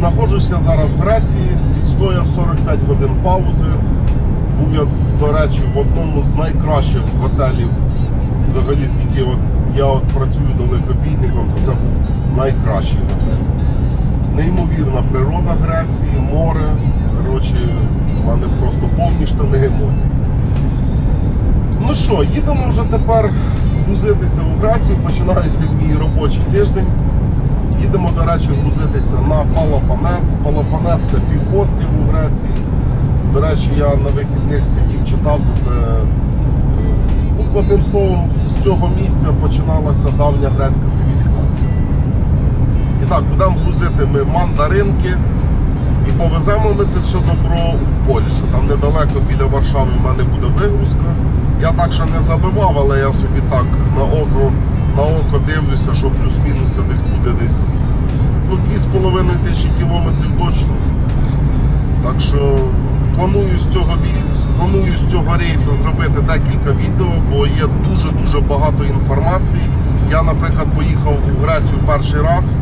знаходжуся зараз в Греції, відстояв 45 годин паузи. Був я, до речі, в одному з найкращих готелів, взагалі, скільки от я от працюю далекобійником, то це був найкращий готель. Неймовірна природа Греції, море. Коротше, в мене просто повні штани емоцій. Ну що, їдемо вже тепер грузитися у Грецію, починається мій робочий тиждень. Їдемо, до речі, грузитися на Палопанес. Палопанес це півострів у Греції. До речі, я на вихідних сидів, читав, це одним словом, з цього місця починалася давня грецька цивілізація. І так, будемо грузити ми мандаринки і повеземо ми це все добро в Польщу. Там недалеко біля Варшави в мене буде вигрузка. Я так ще не забивав, але я собі так на око, на око дивлюся, що плюс-мінус це десь буде десь ну, 2,5 тисячі кілометрів точно. Так що планую з цього планую з цього рейсу зробити декілька відео, бо є дуже-дуже багато інформації. Я, наприклад, поїхав у Грецію перший раз.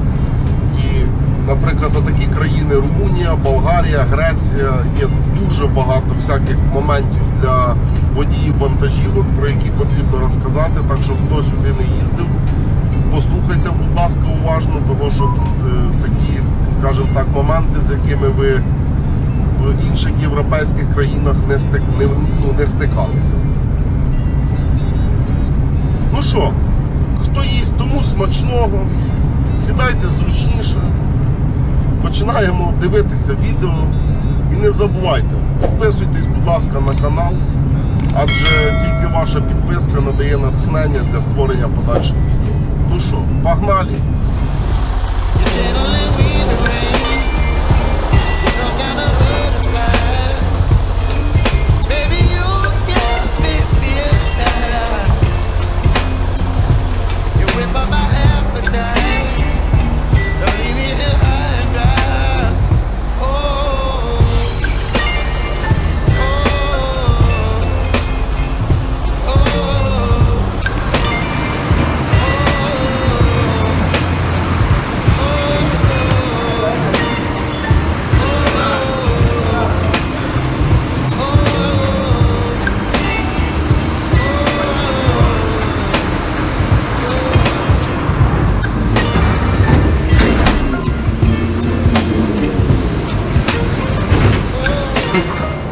Наприклад, такі країни Румунія, Болгарія, Греція є дуже багато всяких моментів для водіїв вантажівок, про які потрібно розказати. Так що хто сюди не їздив, послухайте, будь ласка, уважно, того що тут е, такі, скажімо так, моменти, з якими ви в інших європейських країнах не, стик, не, ну, не стикалися. Ну що, хто їсть, тому смачного. Сідайте зручніше. Починаємо дивитися відео. І не забувайте, підписуйтесь, будь ласка, на канал, адже тільки ваша підписка надає натхнення для створення подальших відео. Ну що, погнали!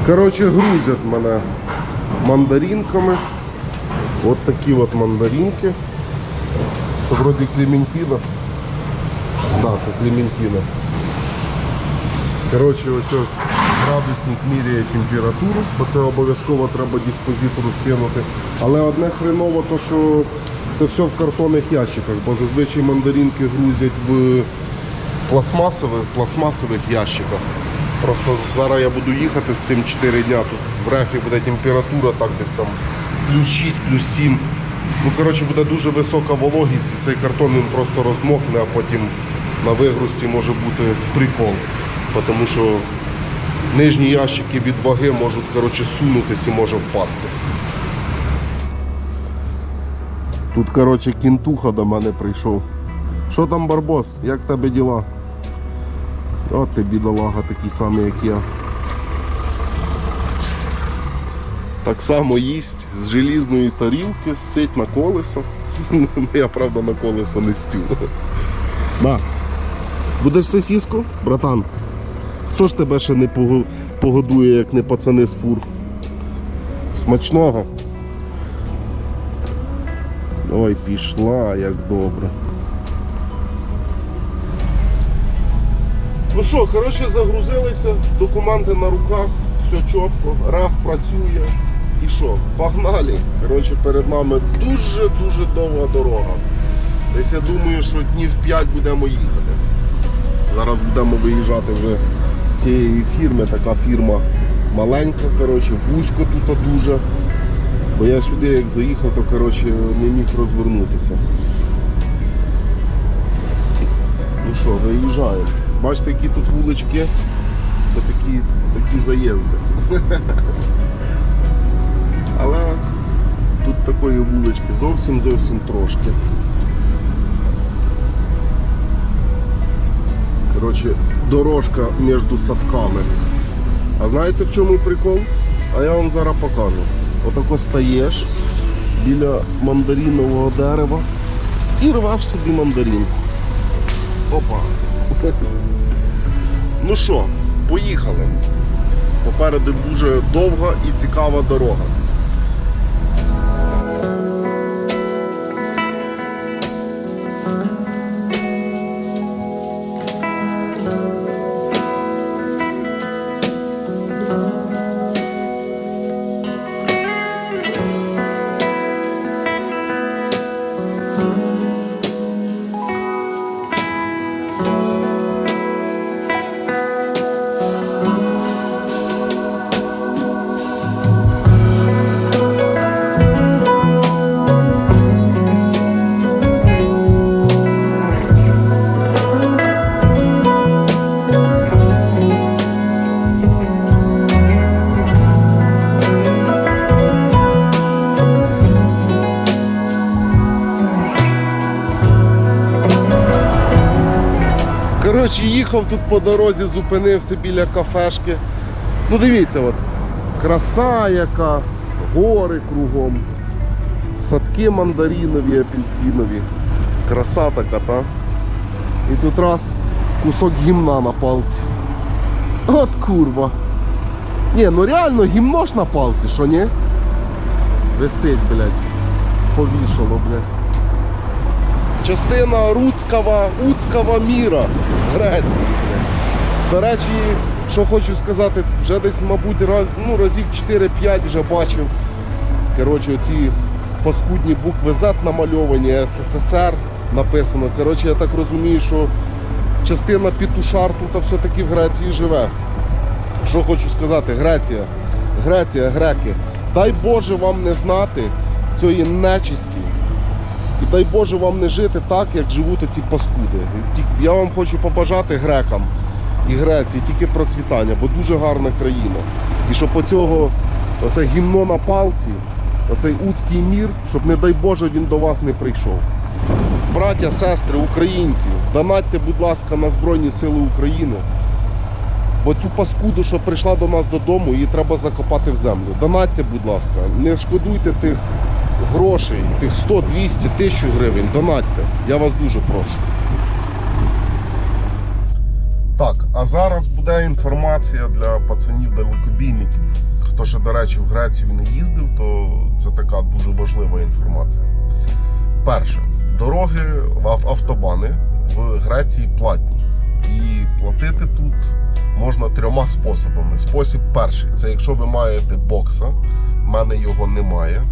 Коротше, грузять мене мандаринками. От такі от мандаринки. Вроді Клементіна. Да, це Клементіна. Коротше, ось градусник міряє температуру, бо це обов'язково треба диспозитору скинути. Але одне хреново, то що це все в картонних ящиках, бо зазвичай мандаринки грузять в пластмасових, пластмасових ящиках. Просто зараз я буду їхати з цим 4 дня. Тут в рефі буде температура так десь там плюс 6, плюс 7. Ну, коротше, буде дуже висока вологість, і цей картон він просто розмокне, а потім на вигрузці може бути прикол. Тому що нижні ящики від ваги можуть коротше, сунутися і може впасти. Тут, коротше, кінтуха до мене прийшов. Що там, Барбос? Як тебе діла? От ти бідолага такий самий, як я. Так само їсть з желізної тарілки, сить на колесо. Я правда на колесо не стю. Да. Будеш сосіску, братан? Хто ж тебе ще не погодує, як не пацани з фур? Смачного. Ой, пішла, як добре. Ну що, коротше, загрузилися, документи на руках, все чітко, РАФ працює. І що, погнали. Коротше, перед нами дуже-дуже довга дорога. Десь я думаю, що днів 5 будемо їхати. Зараз будемо виїжджати вже з цієї фірми, така фірма маленька, коротше, вузько тут дуже. Бо я сюди як заїхав, то коротше, не міг розвернутися. Ну що, виїжджаємо. Бачите, які тут вулички. Це такі, такі заїзди. Але тут такої вулички, зовсім зовсім трошки. Коротше, дорожка між садками. А знаєте в чому прикол? А я вам зараз покажу. Отако стаєш біля мандарінового дерева і рвеш собі мандаринку. Опа. Ну що, поїхали. Попереду дуже довга і цікава дорога. Коротше, їхав тут по дорозі, зупинився біля кафешки. Ну дивіться, от, краса яка, гори кругом, садки мандарінові, апельсинові. Краса така, та? І тут раз кусок гімна на палці. От курва. Ні, ну реально гімно ж на палці, що ні? Висить, блядь. Повішало, блядь частина Руцького, Уцького міра Греції. До речі, що хочу сказати, вже десь, мабуть, ну, разів 4-5 вже бачив. Коротше, оці паскудні букви Z намальовані, СССР написано. Коротше, я так розумію, що частина Пітушар тут все-таки в Греції живе. Що хочу сказати, Греція, Греція, греки, дай Боже вам не знати цієї нечисті. І дай Боже вам не жити так, як живуть ці паскуди. Я вам хочу побажати грекам і Греції тільки процвітання, бо дуже гарна країна. І щоб оцього, оце гімно на палці, оцей уцький мір, щоб, не дай Боже, він до вас не прийшов. Браття, сестри, українці, донатьте, будь ласка, на Збройні Сили України. Бо цю паскуду, що прийшла до нас додому, її треба закопати в землю. Донатьте, будь ласка, не шкодуйте тих грошей, тих 100, 200, 1000 гривень, донатьте. Я вас дуже прошу. Так, а зараз буде інформація для пацанів-далекобійників. Хто ще, до речі, в Грецію не їздив, то це така дуже важлива інформація. Перше, дороги в автобани в Греції платні. І платити тут можна трьома способами. Спосіб перший це якщо ви маєте бокса, в мене його немає.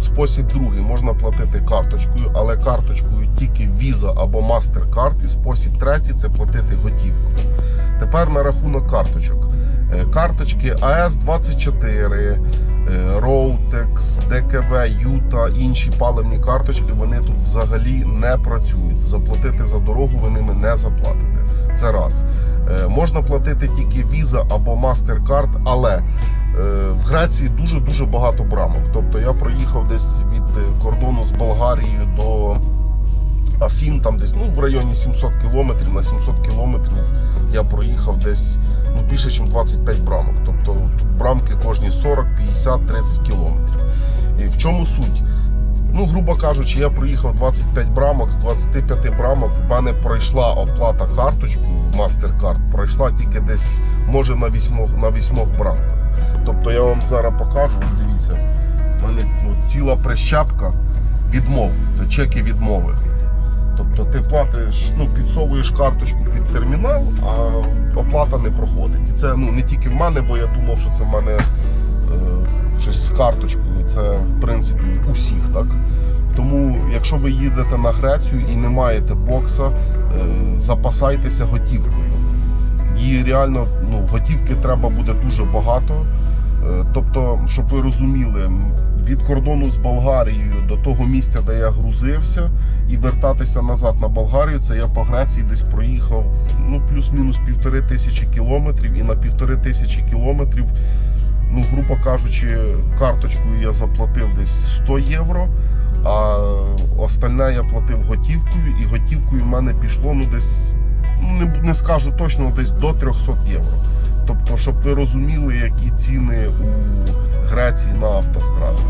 Спосіб другий можна платити карточкою, але карточкою тільки Visa або MasterCard. І спосіб третій це платити готівкою. Тепер на рахунок карточок. Е, Карточки AS24, е, Rotex, DKV, Юта, інші паливні карточки, вони тут взагалі не працюють. Заплатити за дорогу ви ними не заплатите. Це раз. Е, Можна платити тільки Visa або MasterCard, але в Греції дуже-дуже багато брамок. Тобто я проїхав десь від е, кордону з Болгарією до Афін, там десь ну, в районі 700 кілометрів. На 700 кілометрів я проїхав десь ну, більше, ніж 25 брамок. Тобто тут брамки кожні 40, 50, 30 кілометрів. І в чому суть? Ну, грубо кажучи, я проїхав 25 брамок, з 25 брамок в мене пройшла оплата карточкою MasterCard, пройшла тільки десь, може, на 8, на 8 брамках. Тобто я вам зараз покажу, дивіться, в мене ну, ціла прищепка відмов, це чеки відмови. Тобто ти платиш, ну, підсовуєш карточку під термінал, а оплата не проходить. І це ну, не тільки в мене, бо я думав, що це в мене е, щось з карточкою. Це в принципі у всіх так. Тому, якщо ви їдете на Грецію і не маєте бокса, е, запасайтеся готівкою. Її реально ну, готівки треба буде дуже багато. Е, Тобто, щоб ви розуміли, від кордону з Болгарією до того місця, де я грузився, і вертатися назад на Болгарію, це я по Греції десь проїхав ну, плюс-мінус півтори тисячі кілометрів, і на півтори тисячі кілометрів ну, грубо кажучи, карточкою я заплатив десь 100 євро, а остальне я платив готівкою, і готівкою в мене пішло ну, десь, не, не скажу точно, десь до 300 євро. Тобто, щоб ви розуміли, які ціни у Греції на автостраді.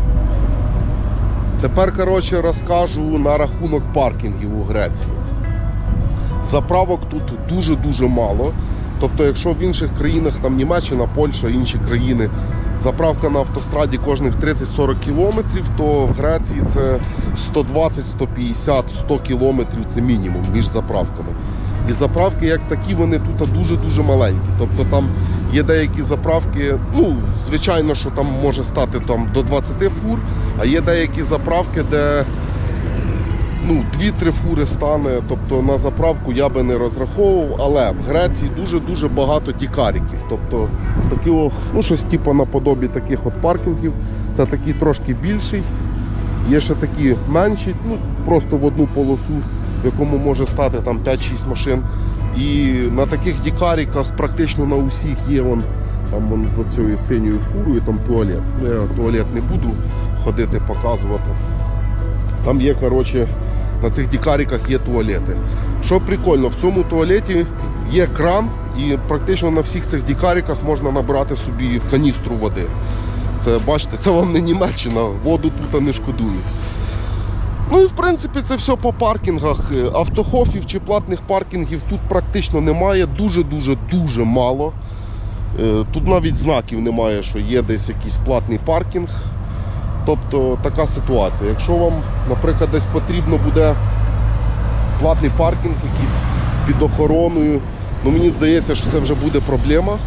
Тепер, коротше, розкажу на рахунок паркінгів у Греції. Заправок тут дуже-дуже мало. Тобто, якщо в інших країнах, там Німеччина, Польща, інші країни, заправка на автостраді кожних 30-40 кілометрів, то в Греції це 120, 150, 100 кілометрів це мінімум між заправками. І заправки, як такі, вони тут дуже-дуже маленькі. Тобто там є деякі заправки, ну, звичайно, що там може стати там, до 20 фур, а є деякі заправки, де ну, 2-3 фури стане. Тобто на заправку я би не розраховував, але в Греції дуже-дуже багато дікаріків. Тобто такі, ну, щось типу наподобі таких от паркінгів. Це такий трошки більший. Є ще такі менші, ну просто в одну полосу, в якому може стати там 5-6 машин. І на таких дікаріках практично на усіх є вон, там вон за цією синьою фурою там туалет. Ну, я туалет не буду ходити, показувати. Там є, коротше, на цих дікаріках є туалети. Що прикольно, в цьому туалеті є кран, і практично на всіх цих дікаріках можна набрати собі каністру води. Це бачите, це вам не Німеччина, воду тут не шкодують. Ну і в принципі це все по паркінгах. Е, Автохофів чи платних паркінгів тут практично немає, дуже-дуже дуже мало. Е, Тут навіть знаків немає, що є десь якийсь платний паркінг. Тобто така ситуація. Якщо вам, наприклад, десь потрібно буде платний паркінг якийсь під охороною, ну мені здається, що це вже буде проблема.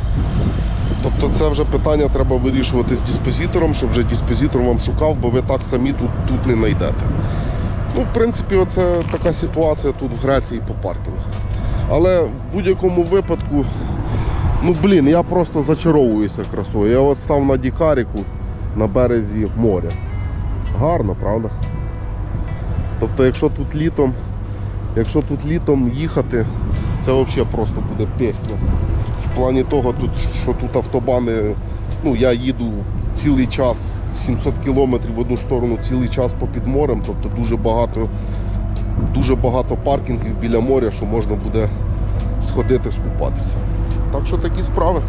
Тобто це вже питання треба вирішувати з диспозитором, щоб вже диспозитор вам шукав, бо ви так самі тут, тут не знайдете. Ну, в принципі, оце така ситуація тут в Греції по паркінгах. Але в будь-якому випадку, ну блін, я просто зачаровуюся красою. Я от став на Дікаріку на березі моря. Гарно, правда? Тобто, якщо тут літом, якщо тут літом їхати, це взагалі просто буде пісня. В плані того, що тут автобани, ну я їду цілий час, 700 кілометрів в одну сторону, цілий час попід морем, тобто дуже багато, дуже багато паркінгів біля моря, що можна буде сходити, скупатися. Так що такі справи.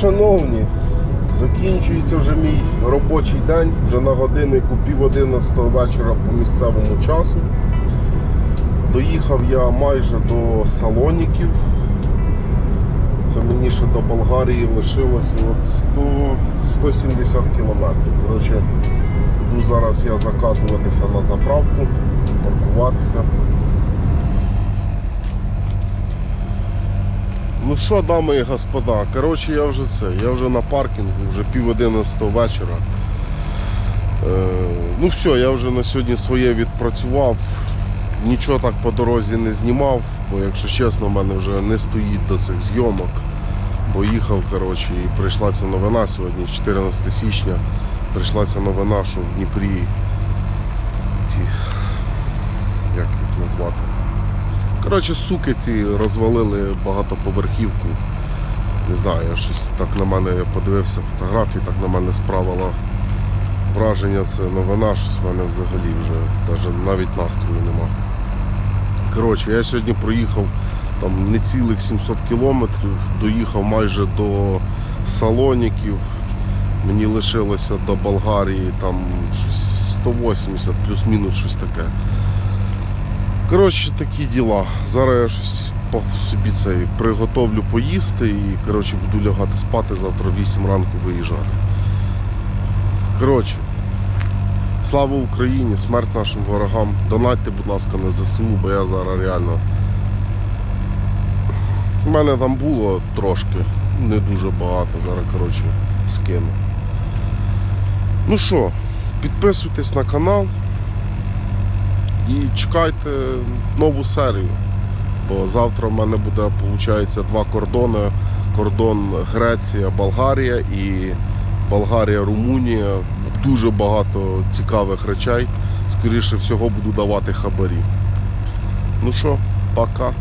Шановні, закінчується вже мій робочий день, вже на годиннику пів одинадцятого вечора по місцевому часу. Доїхав я майже до Салоніків. Це мені ще до Болгарії лишилося от 100, 170 кілометрів. Коротше, буду зараз я закатуватися на заправку, паркуватися. Ну що, дами і господа, коротше, я вже це, я вже на паркінгу, вже пів одинадцятого вечора. Е, ну все, я вже на сьогодні своє відпрацював. Нічого так по дорозі не знімав, бо якщо чесно, в мене вже не стоїть до цих зйомок. Бо їхав, коротше, і прийшла ця новина сьогодні, 14 січня. Прийшла ця новина, що в Дніпрі ці, як їх назвати, Коротше, суки ці розвалили багатоповерхівку. Не знаю, я щось так на мене я подивився фотографії, так на мене справила враження, це новина, щось в мене взагалі вже навіть настрою нема. Коротше, я сьогодні проїхав там не цілих 700 кілометрів, доїхав майже до Салоніків. Мені лишилося до Болгарії там щось 180 плюс-мінус щось таке. Коротше, такі діла. Зараз я щось по собі це приготовлю поїсти і коротше, буду лягати спати, завтра в 8 ранку виїжджати. Коротше, слава Україні, смерть нашим ворогам. Донатьте, будь ласка, на ЗСУ, бо я зараз реально. У мене там було трошки, не дуже багато. Зараз, коротше, скину. Ну що, підписуйтесь на канал і чекайте нову серію. Бо завтра в мене буде, виходить, два кордони. Кордон Греція, Болгарія і Болгарія, Румунія. Дуже багато цікавих речей. Скоріше всього буду давати хабарі. Ну що, пока.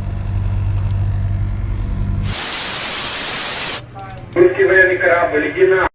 Русский корабль, иди на.